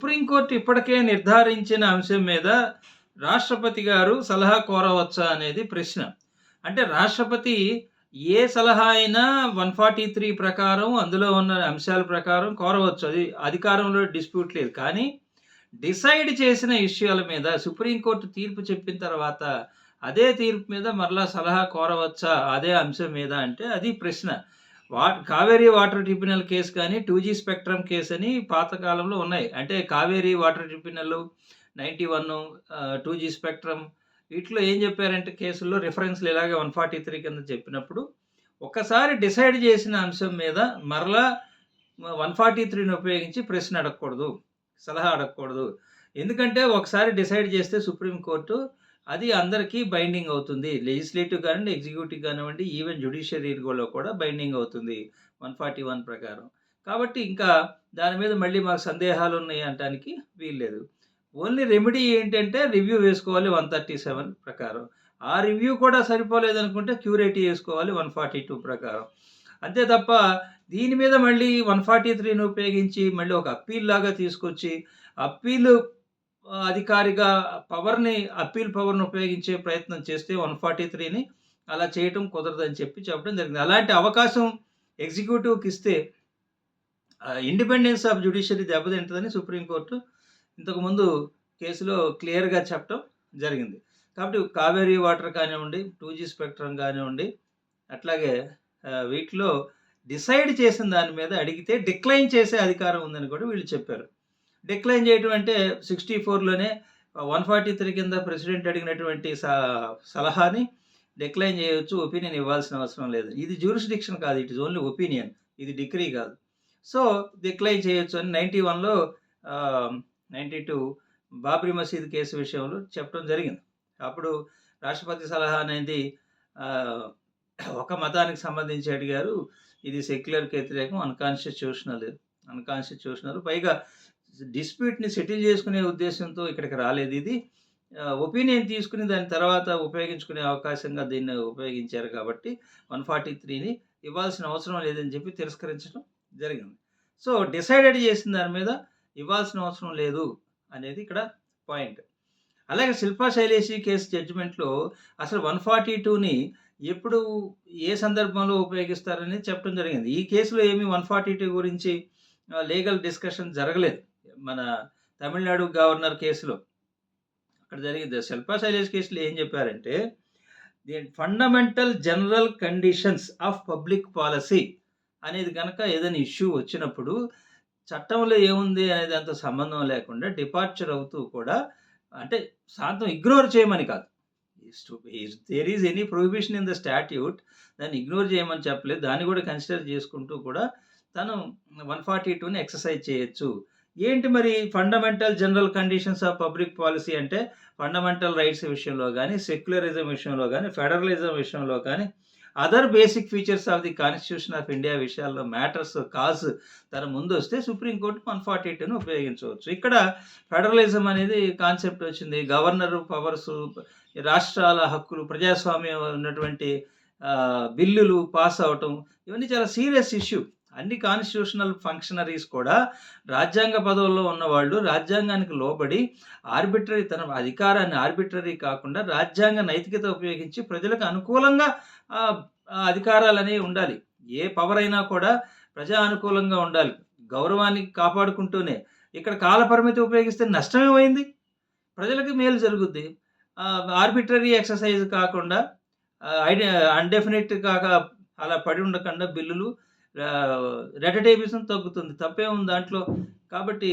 Supreme court ఇప్పటికే నిర్ధారించిన అంశం మీద రాష్ట్రపతి గారు సలహా కోరవచ్చా అనేది ప్రశ్న. అంటే రాష్ట్రపతి ఏ సలహా అయినా వన్ ఫార్టీ త్రీ ప్రకారం అందులో ఉన్న అంశాల ప్రకారం కోరవచ్చు. అది అధికారంలో డిస్ప్యూట్ లేదు. కానీ డిసైడ్ చేసిన విషయాల మీద సుప్రీంకోర్టు తీర్పు చెప్పిన తర్వాత అదే తీర్పు మీద మరలా సలహా కోరవచ్చా అదే అంశం మీద అంటే అది ప్రశ్న. వా కావేరీ వాటర్ ట్రిబ్యునల్ కేసు కానీ టూ జీ స్పెక్ట్రమ్ కేసు అని పాతకాలంలో ఉన్నాయి. అంటే Kaveri water tribunal ninety one two G spectrum వీటిలో ఏం చెప్పారంటే కేసుల్లో రిఫరెన్స్లు ఇలాగే వన్ ఫార్టీ త్రీ కింద చెప్పినప్పుడు ఒకసారి డిసైడ్ చేసిన అంశం మీద మరలా వన్ ఫార్టీ త్రీని ఉపయోగించి ప్రశ్న అడగకూడదు సలహా అడగకూడదు. ఎందుకంటే ఒకసారి డిసైడ్ చేస్తే సుప్రీంకోర్టు అది అందరికీ బైండింగ్ అవుతుంది. లెజిస్లేటివ్ కానివ్వండి ఎగ్జిక్యూటివ్ కానివ్వండి ఈవెన్ జ్యుడిషియరీలో కూడా బైండింగ్ అవుతుంది వన్ ఫార్టీ వన్ ప్రకారం. కాబట్టి ఇంకా దాని మీద మళ్ళీ మాకు సందేహాలు ఉన్నాయి అనటానికి వీల్లేదు. ఓన్లీ రెమెడీ ఏంటంటే రివ్యూ వేసుకోవాలి వన్ థర్టీ సెవెన్ ప్రకారం. ఆ రివ్యూ కూడా సరిపోలేదు అనుకుంటే క్యూరేటీ వేసుకోవాలి వన్ ఫార్టీ టూ ప్రకారం. అంతే తప్ప దీని మీద మళ్ళీ వన్ ఫార్టీ త్రీని ఉపయోగించి మళ్ళీ ఒక అప్పీల్ లాగా తీసుకొచ్చి అప్పీలు అధికారిగా పవర్ని అప్పీల్ పవర్ని ఉపయోగించే ప్రయత్నం చేస్తే వన్ ఫార్టీ త్రీని అలా చేయటం కుదరదని చెప్పి చెప్పడం జరిగింది. అలాంటి అవకాశం ఎగ్జిక్యూటివ్కి ఇస్తే ఇండిపెండెన్స్ ఆఫ్ జ్యుడిషియరీ దెబ్బతింటుందని సుప్రీంకోర్టు ఇంతకుముందు కేసులో క్లియర్గా చెప్పడం జరిగింది. కాబట్టి కావేరీ వాటర్ కానివ్వండి టూ జీ స్పెక్ట్రమ్ కానివ్వండి అట్లాగే వీటిలో డిసైడ్ చేసిన దాని మీద అడిగితే డిక్లైన్ చేసే అధికారం ఉందని కూడా వీళ్ళు చెప్పారు. డిక్లైన్ చేయటం అంటే సిక్స్టీ ఫోర్లోనే వన్ ఫార్టీ త్రీ కింద ప్రెసిడెంట్ అడిగినటువంటి సలహాని డిక్లైన్ చేయవచ్చు ఒపీనియన్ ఇవ్వాల్సిన అవసరం లేదు. ఇది జ్యూరిస్డిక్షన్ కాదు ఇట్ ఇస్ ఓన్లీ ఒపీనియన్ ఇది డిగ్రీ కాదు. సో డిక్లైన్ చేయొచ్చు అని నైంటీ వన్లో నైంటీ టూ బాబ్రీ మసీద్ కేసు విషయంలో చెప్పడం జరిగింది. అప్పుడు రాష్ట్రపతి సలహా అనేది ఒక మతానికి సంబంధించి అడిగారు ఇది సెక్యులర్కి వ్యతిరేకం అన్కాన్స్టిట్యూషనల్ అన్కాన్స్టిట్యూషనల్. పైగా డిస్ప్యూట్ని సెటిల్ చేసుకునే ఉద్దేశంతో ఇక్కడికి రాలేదు. ఇది ఒపీనియన్ తీసుకుని దాని తర్వాత ఉపయోగించుకునే అవకాశంగా దీన్ని ఉపయోగించారు కాబట్టి వన్ ఫార్టీ త్రీని ఇవ్వాల్సిన అవసరం లేదని చెప్పి తిరస్కరించడం జరిగింది. సో డిసైడెడ్ చేసిన దాని మీద ఇవ్వాల్సిన అవసరం లేదు అనేది ఇక్కడ పాయింట్. అలాగే శిల్పా శైలేషి కేసు జడ్జిమెంట్లో అసలు వన్ ఫార్టీ టూని ఎప్పుడు ఏ సందర్భంలో ఉపయోగిస్తారని చెప్పడం జరిగింది. ఈ కేసులో ఏమి వన్ ఫార్టీ టూ గురించి లీగల్ డిస్కషన్ జరగలేదు. మన తమిళనాడు గవర్నర్ కేసులో అక్కడ జరిగింది. శిల్పా శైలేష్ కేసులో ఏం చెప్పారంటే the fundamental general conditions of public policy అనేది కనుక ఏదైనా ఇష్యూ వచ్చినప్పుడు చట్టంలో ఏముంది అనేది అంత సంబంధం లేకుండా డిపార్చర్ అవుతూ కూడా అంటే శాంతం ఇగ్నోర్ చేయమని కాదు. There is any prohibition in the statute దాన్ని ఇగ్నోర్ చేయమని చెప్పలేదు. దాన్ని కూడా కన్సిడర్ చేసుకుంటూ కూడా తను వన్ ఫార్టీ టూని ఎక్సర్సైజ్ చేయొచ్చు. ఏంటి మరి fundamental general conditions of public policy అంటే ఫండమెంటల్ రైట్స్ విషయంలో కానీ సెక్యులరిజం విషయంలో కానీ ఫెడరలిజం విషయంలో కానీ other basic features of the constitution of India విషయాల్లో మ్యాటర్స్ కాజ్ తన ముందు వస్తే సుప్రీంకోర్టు వన్ ఫార్టీ ఎయిట్ను ఉపయోగించవచ్చు. ఇక్కడ ఫెడరలిజం అనేది కాన్సెప్ట్ వచ్చింది. గవర్నర్ పవర్స్ రాష్ట్రాల హక్కులు ప్రజాస్వామ్యం ఉన్నటువంటి బిల్లులు పాస్ అవటం ఇవన్నీ చాలా సీరియస్ ఇష్యూ అన్ని కాన్స్టిట్యూషనల్ ఫంక్షనరీస్ కూడా రాజ్యాంగ పదవుల్లో ఉన్నవాళ్ళు రాజ్యాంగానికి లోబడి ఆర్బిటరీ తన అధికారాన్ని ఆర్బిటరీ కాకుండా రాజ్యాంగ నైతికత ఉపయోగించి ప్రజలకు అనుకూలంగా అధికారాలు అనేవి ఉండాలి. ఏ పవర్ అయినా కూడా ప్రజా అనుకూలంగా ఉండాలి. గౌరవాన్ని కాపాడుకుంటూనే. ఇక్కడ కాలపరిమితి ఉపయోగిస్తే నష్టమేమైంది ప్రజలకి మేలు జరుగుద్ది. ఆర్బిటరీ ఎక్సర్సైజ్ కాకుండా ఐడి అన్డెఫినెట్ కాక అలా పడి ఉండకుండా బిల్లులు రెటటేబిజం తగ్గుతుంది. తప్పే ఉంది దాంట్లో. కాబట్టి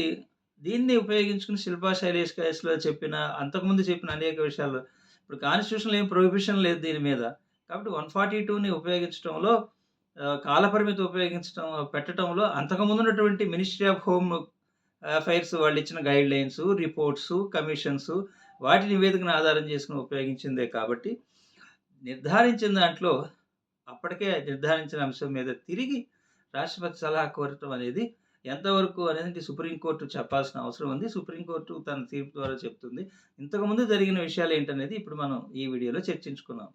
దీన్ని ఉపయోగించుకుని శిల్పా శైలేష్ కేసులో చెప్పిన అంతకుముందు చెప్పిన అనేక విషయాలు. ఇప్పుడు కాన్స్టిట్యూషన్లో ఏం ప్రొహిబిషన్ లేదు దీని మీద. కాబట్టి వన్ ఫార్టీ టూని ఉపయోగించడంలో కాలపరిమితి ఉపయోగించడం పెట్టడంలో అంతకుముందు ఉన్నటువంటి మినిస్ట్రీ ఆఫ్ హోమ్ అఫైర్స్ వాళ్ళు ఇచ్చిన గైడ్ లైన్స్ రిపోర్ట్స్ కమిషన్స్ వాటి నివేదికను ఆధారం చేసుకుని ఉపయోగించిందే కాబట్టి నిర్ధారించిన దాంట్లో అప్పటికే నిర్ధారించిన అంశం మీద తిరిగి రాష్ట్రపతి సలహా కోరటం అనేది ఎంతవరకు అనేది సుప్రీంకోర్టు చెప్పాల్సిన అవసరం ఉంది. సుప్రీంకోర్టు తన తీర్పు ద్వారా చెప్తుంది. ఇంతకుముందు జరిగిన విషయాలు ఏంటనేది ఇప్పుడు మనం ఈ వీడియోలో చర్చించుకున్నాం.